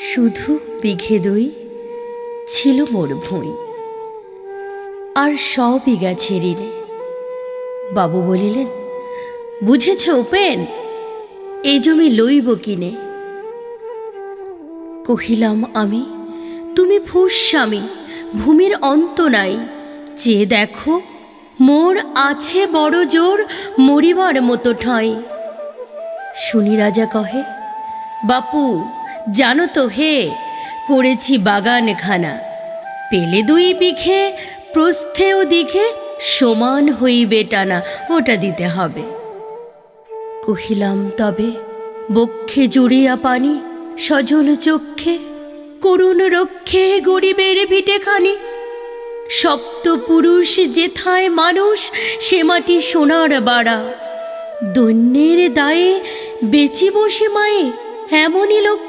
শুধু বিঘে দুই ছিল মোর ভুঁই। আর স বিঘা ছেড়িলে বাবু বলিলেন, বুঝেছ উপেন, এ জমি লইব কিনে? কহিলাম, আমি, তুমি ফুস্বামী ভূমির অন্ত নাই। চেয়ে দেখো, মোর আছে বড় জোর মরিবার মতো ঠাঁই। শুনি রাজা কহে, বাপু জানো তো হে, করেছি বাগানখানা। পেলে দুই বিঘে, প্রস্থেও দিঘে, সমান হইবে টানা, ওটা দিতে হবে। কহিলাম, তবে বক্ষে জুড়িয়া পানি সজল চক্ষে, করুণ রক্ষে গরিবের ভিটে খানি সপ্ত পুরুষ যেথায় মানুষ, সে মাটি সোনার বাড়া। দৈন্যের দায়ে বেচি বসে মায়ে, এমনই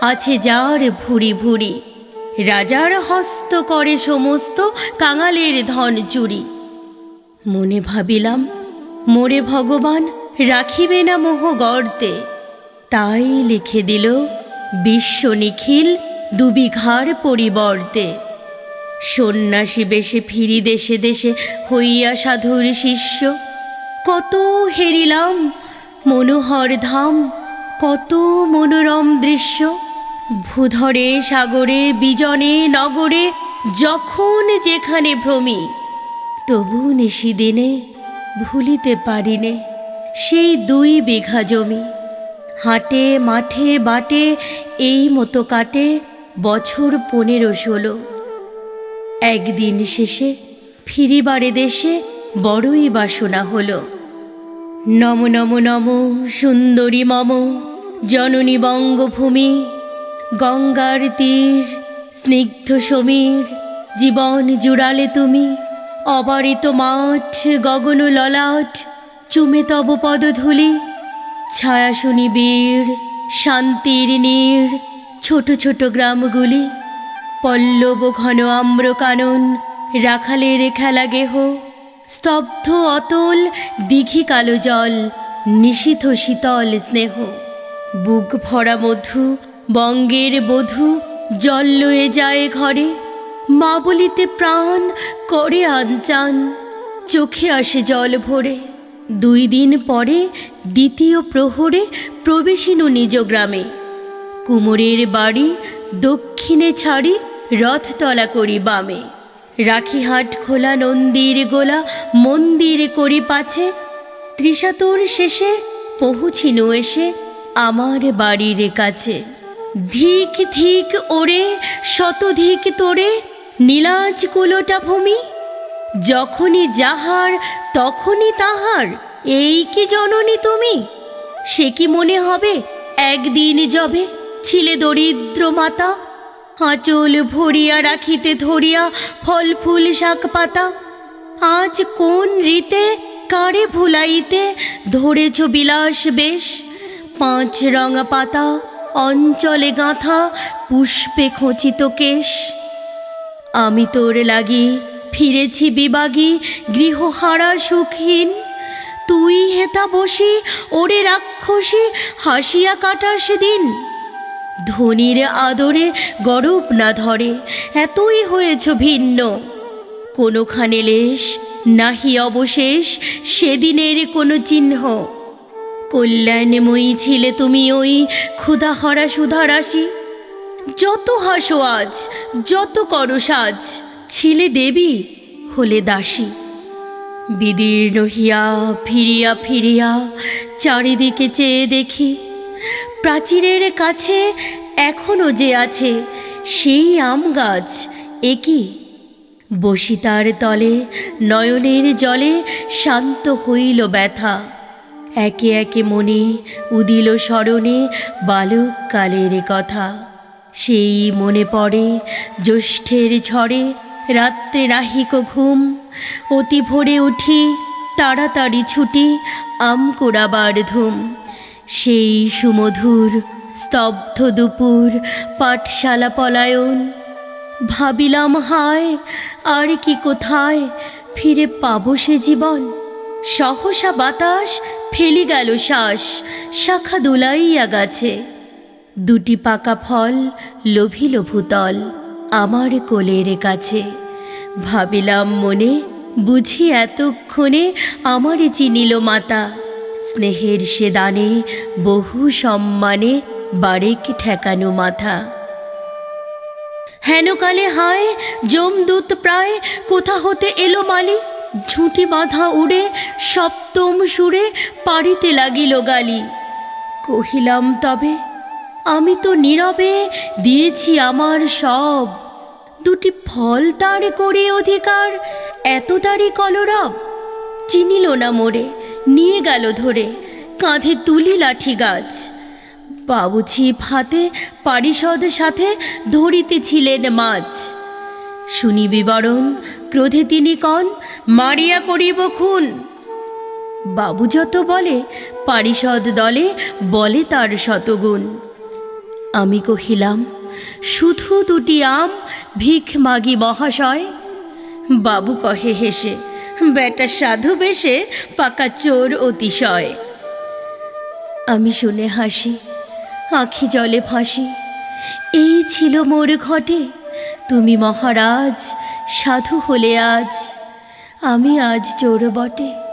আছে যার ভুরি ভুরি। রাজার হস্ত করে সমস্ত কাঙালের ধন চুরি। মনে ভাবিলাম, মোরে ভগবান রাখিবে না মোহ গর্তে। তাই লিখে দিল, বিশ্ব নিখিল দুবিঘার পরিবর্তে। সন্ন্যাসী বেশে ফিরি দেশে দেশে হইয়া সাধুর শিষ্য। কত হেরিলাম, মনোহর ধাম, কত মনোরম দৃশ্য। ভূধরে, সাগরে, বিজনে, নগরে, যখন যেখানে ভ্রমি, তবু নিশি দিনে ভুলিতে পারিনে সেই দুই বিঘা জমি। হাটে, মাঠে, বাটে, এই মতো কাটে বছর পনেরো ষোলো। একদিন শেষে ফিরিবারে দেশে বড়ই বাসনা হলো। নম নম নম সুন্দরী মম, জননী বঙ্গভূমি গঙ্গার তীর, স্নিগ্ধ সমীর, জীবন জুড়ালে তুমি, অবারিত মাঠ, গগন ললাট, চুমে তব পদধূলি ছায়া শুনি বীর, শান্তির নীড় ছোট ছোট গ্রামগুলি, পল্লব ঘন আম্র কানন রাখালের খেলা গেহ, স্তব্ধ অতল, দিঘি কালো জল, নিশীথ শীতল স্নেহ, বুক ভরা মধু বঙ্গের বধূ জল লয়ে যায় ঘরে। মা বলিতে প্রাণ করে আনচান, চোখে আসে জল ভরে। দুই দিন পরে দ্বিতীয় প্রহরে প্রবেশিনু নিজ গ্রামে। কুমোরের বাড়ি দক্ষিণে ছাড়ি রথতলা করি বামে। রাখিহাট খোলা নন্দীর গোলা মন্দির করি পাছে। ত্রিশাতর শেষে পৌঁছিনু এসে আমার বাড়ির কাছে। ধিক ধিক ওরে, শতধিক তোরে, নীলাজ কুলোটা ভূমি। যখনই যাহার, তখনই তাহার, এই কি জননী তুমি? সে কি মনে হবে, একদিন যবে ছিলে দরিদ্র মাতা? আঁচল ভরিয়া রাখিতে ধরিয়া ফল ফুল শাক পাতা। আজ কোন রীতে, কারে ভুলাইতে ধরেছ বিলাস বেশ? পাঁচ রঙা পাতা অঞ্চলে গাঁথা পুষ্পে খচিত কেশ। আমি তোর লাগি ফিরেছি বিবাগী গৃহহারা সুখহীন তুই হেতা বসি, ওরে রাক্ষসী, হাসিয়া কাটা সেদিন ধনির আদরে গরব না ধরে, এতই হয়েছ ভিন্ন। কোনোখানে লেশ, নাহি অবশেষ, সেদিনের কোনো চিহ্ন। কল্যাণময়ী ছিলে তুমি ওই ক্ষুধা ক্ষুধাহরা সুধারাশি। যত হাসো আজ, যত করো সাজ, ছিলে দেবী হলে দাসী। বিদীর্ণ হিয়া, ফিরিয়া ফিরিয়া, চারিদিকে চেয়ে দেখি, প্রাচীরের কাছে এখনও যে আছে, সেই আম গাছ একই বসিতার তলে নয়নের জলে শান্ত হইল ব্যথা। একে একে মনে উদিল স্মরণে বালককালের কথা। সেই মনে পড়ে জ্যৈষ্ঠের ঝড়ে রাত্রে নাহিক ঘুম, অতি ভোরে উঠি তাড়াতাড়ি ছুটি আম কুড়াবার ধুম। সেই সুমধুর স্তব্ধ দুপুর পাঠশালা পলায়ন, ভাবিলাম হায়, আর কি কোথায় ফিরে পাবো সে জীবন? সহসা বাতাস ফেলি গেল শ্বাস, শাখা দোলাইয়া গাছে। দুটি পাকা ফল লোভিল ভূতল আমার কোলের কাছে। ভাবিলাম মনে, বুঝি এতক্ষণে আমারে চিনিল মাতা। স্নেহের সে দানে বহু সম্মানে বারেক ঠেকানো মাথা। হেনকালে হায়, যমদূত প্রায় কোথা হতে এলো মালি? ঝুঁটি বাঁধা উড়ে সপ্তম সুরে পাড়িতে লাগিল গালি। কহিলাম, তবে আমি তো নীরবে দিয়েছি আমার সব। দুটি ফল তার করে অধিকার, এত তারি কলরব। চিনিল না মোরে, নিয়ে গেল ধরে, কাঁধে তুলি লাঠি গাছ। বাবু ছিপ হাতে পারিষদ সাথে ধরিতেছিলেন মাছ। শুনি বিবরণ, ক্রোধে তিনি কন মারিয়া করিব খুন। বাবু যত বলে, পারিষদ দলে বলে তার শতগুণ। আমি কহিলাম, শুধু দুটি আম ভিখ মাগি মহাশয়? বাবু কহে হেসে বেটা সাধু বেশে পাকা চোর অতিশয়। আমি শুনে হাসি, আখি জলে ফাঁসি এই ছিল মোর ঘটে, তুমি মহারাজ, সাধু হলে আজ। আমি আজ চোর বটে।